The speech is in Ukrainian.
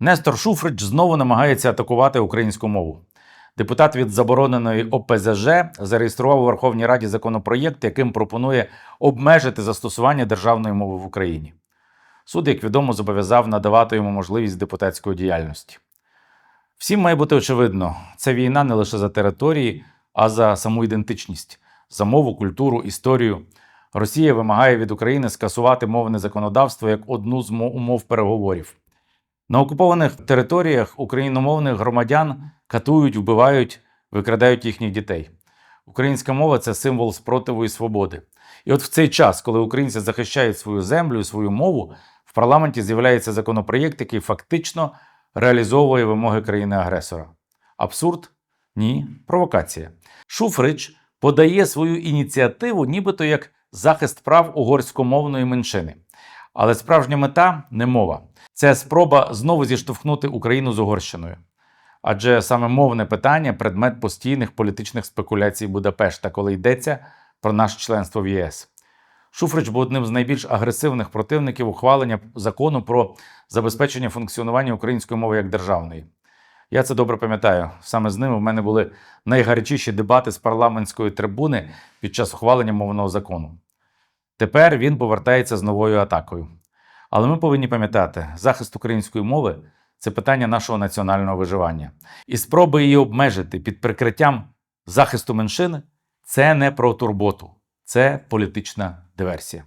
Нестор Шуфрич знову намагається атакувати українську мову. Депутат від забороненої ОПЗЖ зареєстрував у Верховній Раді законопроєкт, яким пропонує обмежити застосування державної мови в Україні. Суд, як відомо, зобов'язав надавати йому можливість депутатської діяльності. Всім має бути очевидно, це війна не лише за території, а за саму ідентичність, за мову, культуру, історію. Росія вимагає від України скасувати мовне законодавство як одну з умов переговорів. На окупованих територіях україномовних громадян катують, вбивають, викрадають їхніх дітей. Українська мова це символ спротиву і свободи. І от в цей час, коли українці захищають свою землю і свою мову, в парламенті з'являється законопроєкт, який фактично реалізовує вимоги країни-агресора. Абсурд? Ні, провокація. Шуфрич подає свою ініціативу, нібито як захист прав угорськомовної меншини. Але справжня мета не мова. Це спроба знову зіштовхнути Україну з Угорщиною. Адже саме мовне питання предмет постійних політичних спекуляцій Будапешта, коли йдеться про наше членство в ЄС. Шуфрич був одним з найбільш агресивних противників ухвалення закону про забезпечення функціонування української мови як державної. Я це добре пам'ятаю. Саме з ними в мене були найгарячіші дебати з парламентської трибуни під час ухвалення мовного закону. Тепер він повертається з новою атакою. Але ми повинні пам'ятати, захист української мови це питання нашого національного виживання. І спроби її обмежити під прикриттям захисту меншини це не про турботу, це політична диверсія.